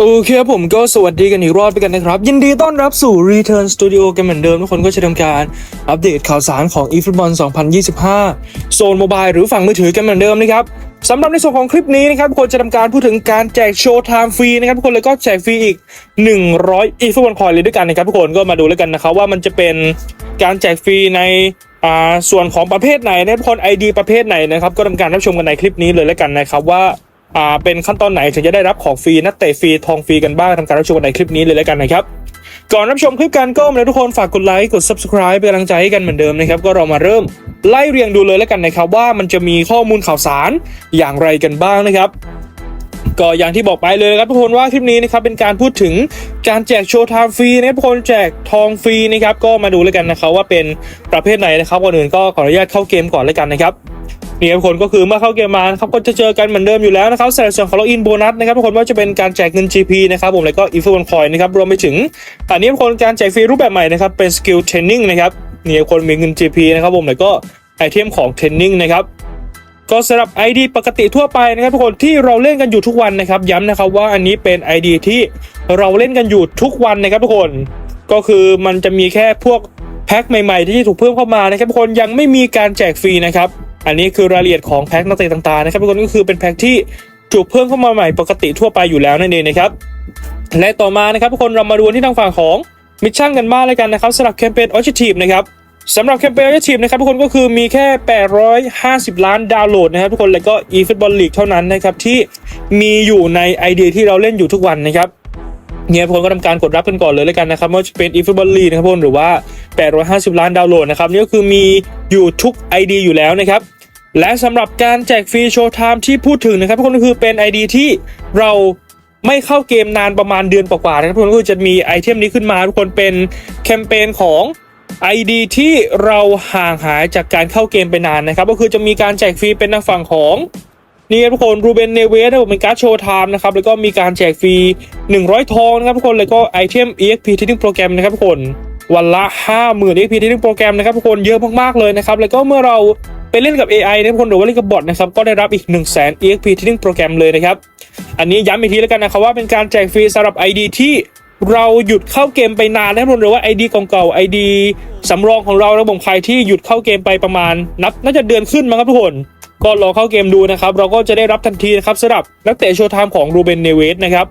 โอเคครับผมก็สวัสดีกันอีกรอบไปกันนะครับ ยินดีต้อนรับสู่ Return Studio กันเหมือนเดิม ทุกคนก็จะทำการอัปเดตข่าวสารของ eFootball 2025 โซนโมบายหรือฝั่งมือถือกันเหมือนเดิมนะครับสำหรับในส่วนของคลิปนี้นะครับทุกคนจะทำการพูดถึงการแจกโชว์ไทม์ฟรีนะครับทุกคนเลยก็แจกฟรีอีก 100 eFootball Coin เลยด้วยกันนะครับทุกคนก็มาดูแล้วกันนะครับว่ามันจะเป็นการแจกฟรีในอ่าส่วนของประเภทไหนนะครับทุกคน ID ประเภทไหนนะครับก็ทำการรับชมกันในคลิปนี้เลยแล้วกันนะครับว่า อ่าเป็นขั้นตอนไหนถึงจะได้รับของฟรีนักเตะฟรีทองฟรีกันบ้างทำการรับชมกันในคลิปนี้เลยแล้วกันนะครับก่อนรับชมคลิปกันก็มาเลยทุกคนฝากกดไลค์กด subscribe เป็นกำลังใจให้กันเหมือนเดิมนะครับก็เรามาเริ่มไล่เรียงดูเลยแล้วกันนะครับว่ามันจะมีข้อมูลข่าวสารอย่างไรกันบ้างนะครับก็อย่างที่บอกไปเลยครับทุกคนว่าคลิปนี้นะครับเป็นการพูดถึงการแจกโชว์ไทม์ฟรีนะครับทุกคนแจกทองฟรีนะครับก็มาดูแล้วกันนะครับว่าเป็นประเภทไหนนะครับก่อนอื่นก็ขออนุญาตเข้าเกมก่อนแล้วกันนะครับ นี่ครับทุกคนก็คือเมื่อเข้าเกมมานะครับก็จะเจอกันเหมือนเดิมอยู่แล้วนะครับสำหรับส่วนของล็อกอินโบนัสนะครับทุกคนว่าจะเป็นการแจกเงิน GP นะครับผมแล้วก็อีฟวันคอยนะครับรวมไปถึงอันนี้ทุกคนการแจกฟรีรูปแบบใหม่นะครับเป็นสกิลเทรนนิ่งนะครับนี่ครับทุกคนมีเงิน GP นะครับผมแล้วก็ไอเทมของเทรนนิ่งนะครับก็สำหรับ ID ปกติทั่วไปนะครับทุกคนที่เราเล่นกันอยู่ทุกวันนะครับย้ำนะครับว่าอันนี้เป็น ID ที่เราเล่นกันอยู่ทุกวันนะครับทุกคนก็คือมันจะมีแค่พวกแพ็คใหม่ ๆ ที่ถูกเพิ่มเข้ามานะครับทุกคนยังไม่มีการแจกฟรีนะครับ อันนี้คือรายละเอียดของแพ็คนักเตะต่างๆนะครับทุกคนก็คือเป็นแพ็คที่ถูกเพิ่มเข้ามาใหม่ปกติทั่วไปอยู่แล้วนั่นเองนะครับและต่อมานะครับทุกคนเรามาดูที่ทางฝั่งของมิชชั่นกันบ้างเลยกันนะครับสำหรับแคมเปญออ j ทีฟนะครับสำหรับแคมเปญอาชีพนะครับทุกคนก็คือมีแค่ 850 ล้านดาวน์โหลดนะครับทุกคนแล้วก็ eFootball League เท่านั้นนะครับที่มีอยู่ในไอเดียที่เราเล่นอยู่ทุกวันนะครับเนี่ยทุกคนก็ทำการกดรับกันก่อนเลยแล้วกันนะครับไม่ว่าจะเป็น eFootball League นะครับทุกคนหรือว่า 850 ล้านดาวน์โหลดนะครับนี่ก็คือมีอยู่ทุก ID อยู่แล้วนะครับ และสำหรับการแจกฟรีโชว์ไทม์ที่พูดถึงนะครับทุกคนก็คือเป็น ID ที่เราไม่เข้าเกมนานประมาณเดือนกว่าๆนะครับทุกคนก็จะมีไอเทมนี้ขึ้นมาทุกคนเป็นแคมเปญของ ID ที่เราห่างหายจากการเข้าเกมไปนานนะครับ ก็คือจะมีการแจกฟรีเป็นทางฝั่งของนี่ครับทุกคนรูเบนเนเวสเป็นการ์ดโชว์ไทม์นะครับแล้วก็มีการแจกฟรี 100 ทองนะครับทุกคนแล้วก็ไอเทม EXP Trading Program นะครับทุกคนวันละ 50,000 EXP Trading Program นะครับทุกคนเยอะมากๆเลยนะครับแล้วก็เมื่อเรา ไปเล่นกับ AI นะคนหรือว่าเล่นกับบอทนะครับก็ได้รับอีก 1 0 0 0 0แสน EXP Trading Program เลยนะครับ อันนี้ย้ำอีกทีแล้วกันนะครับว่าเป็นการแจกฟรีสำหรับ ID ที่เราหยุดเข้าเกมไปนานนะครับหรือว่า ID เก่าๆ ID สำรองของเราระบบใครที่หยุดเข้าเกมไปประมาณ นับน่าจะเดือนขึ้นมั้งครับทุกคนก็ลองเข้าเกมดูนะครับ เราก็จะได้รับทันทีนะครับสำหรับนักเตะโชว์ไทม์ของรูเบนเนเวสนะครับ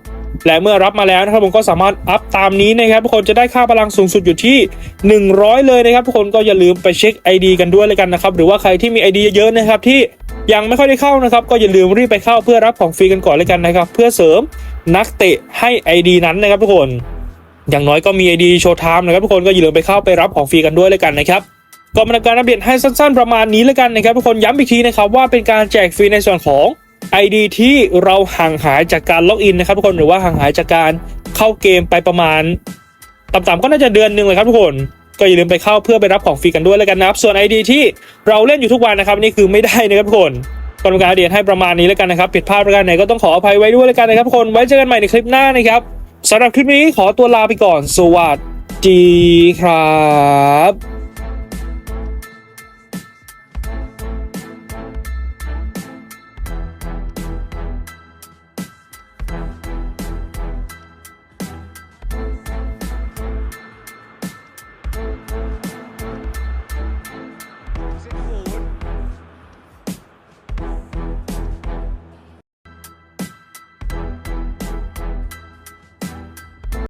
และเมื่อรับมาแล้วนะครับผมก็สามารถอัพตามนี้นะครับทุกคนจะได้ค่าพลังสูงสุดอยู่ที่ 100 เลยนะครับทุกคนก็อย่าลืมไปเช็ค ID กันด้วยเลยกันนะครับหรือว่าใครที่มี ID เยอะๆนะครับที่ยังไม่ค่อยได้เข้านะครับ ก็อย่าลืมรีบไปเข้าเพื่อรับของฟรีกันก่อนเลยกันนะครับ เพื่อเสริมนักเตะให้ ID นั้นนะครับทุกคน อย่างน้อยก็มี ID โชว์ไทม์นะครับทุกคนก็อย่าลืมไปเข้าไปรับของฟรีกันด้วยเลยกันนะครับก็มาทำการอัปเดตให้สั้นๆประมาณนี้เลยกันนะครับทุกคนย้ำอีกทีนะครับว่าเป็นการแจกฟรีในส่วนของ ID ที่เราห่างหายจากการล็อกอินนะครับทุกคนหรือว่าห่างหายจากการเข้าเกมไปประมาณต่ำๆก็น่าจะเดือนหนึ่งเลยครับทุกคนก็อย่าลืมไปเข้าเพื่อไปรับของฟรีกันด้วยเลยกันนะครับ ส่วน ID ที่เราเล่นอยู่ทุกวันนะครับนี่คือไม่ได้นะครับทุกคนก็ทำการอัปเดตให้ประมาณนี้แล้วกันนะครับผิดพลาดประการไหนก็ต้องขออภัยไว้ด้วยแล้วกันนะครับทุกคนไว้เจอกันใหม่ในคลิปหน้านะครับสำหรับคลิปนี้ขอตัวลาไปก่อน สวัสดีครับ